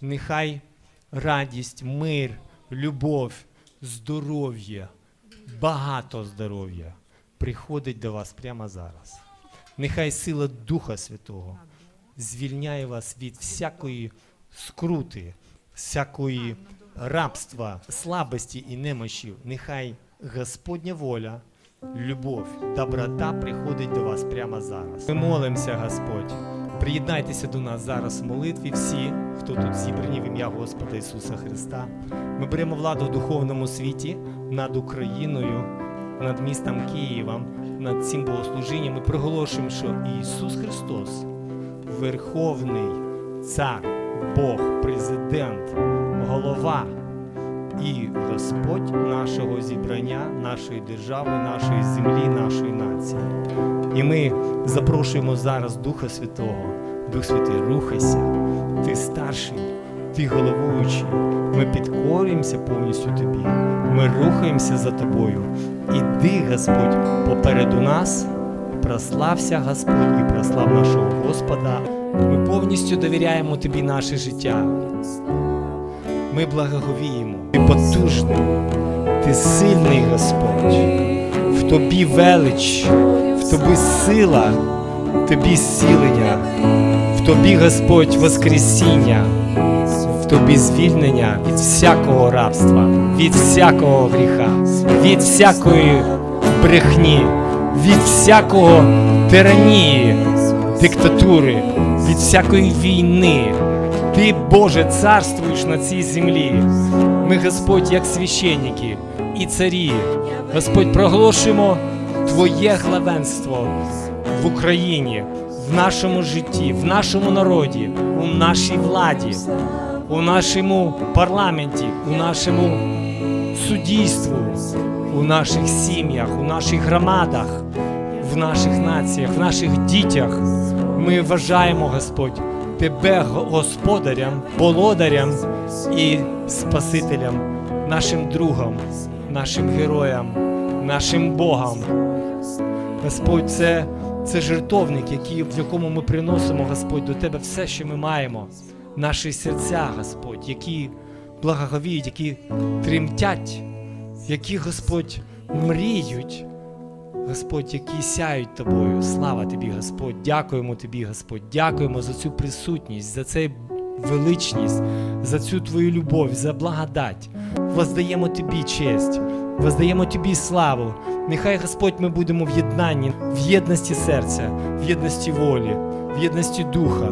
Нехай радість, мир, любов, здоров'я, багато здоров'я приходить до вас прямо зараз. Нехай сила Духа Святого звільняє вас від всякої скрути, всякої рабства, слабості і немощів. Нехай Господня воля, любов, доброта приходить до вас прямо зараз. Ми молимося, Господь. Приєднайтеся до нас зараз в молитві всі, хто тут зібрані в ім'я Господа Ісуса Христа. Ми беремо владу в духовному світі над Україною, над містом Києвом, над цим богослужінням. Ми проголошуємо, що Ісус Христос Верховний Цар, Бог, президент, голова і Господь нашого зібрання, нашої держави, нашої землі, нашої нації. І ми запрошуємо зараз Духа Святого. Дух Святий, рухайся, ти старший, ти головуючий. Ми підкорюємося повністю тобі. Ми рухаємося за тобою. Іди, Господь, попереду нас. Прослався Господь і прослав нашого Господа. Ми повністю довіряємо тобі наше життя. Ми благоговіємо. Ти потужний, ти сильний Господь. В тобі велич, в тобі сила, в тобі зцілення, в тобі Господь Воскресіння, в тобі звільнення від всякого рабства, від всякого гріха, від всякої брехні, від всякого тиранії, диктатури, від всякої війни. Ти, Боже, царствуєш на цій землі. Ми, Господь, як священники і царі, Господь, проголошуємо Твоє главенство в Україні, в нашому житті, в нашому народі, у нашій владі, у нашому парламенті, у нашому суддійству, у наших сім'ях, у наших громадах, в наших націях, в наших дітях. Ми вважаємо, Господь, Тебе господарям, володарям і Спасителям, нашим другом, нашим героям, нашим Богом. Господь, це, це жертовник, який, в якому ми приносимо, Господь, до Тебе все, що ми маємо, наші серця, Господь, які благоговіють, які тремтять, які, Господь, мріють. Господь, які сяють тобою. Слава тобі, Господь. Дякуємо тобі, Господь. Дякуємо за цю присутність, за цей величність, за цю твою любов, за благодать. Воздаємо тобі честь, воздаємо тобі славу. Нехай, Господь, ми будемо в єднанні, в єдності серця, в єдності волі, в єдності духа.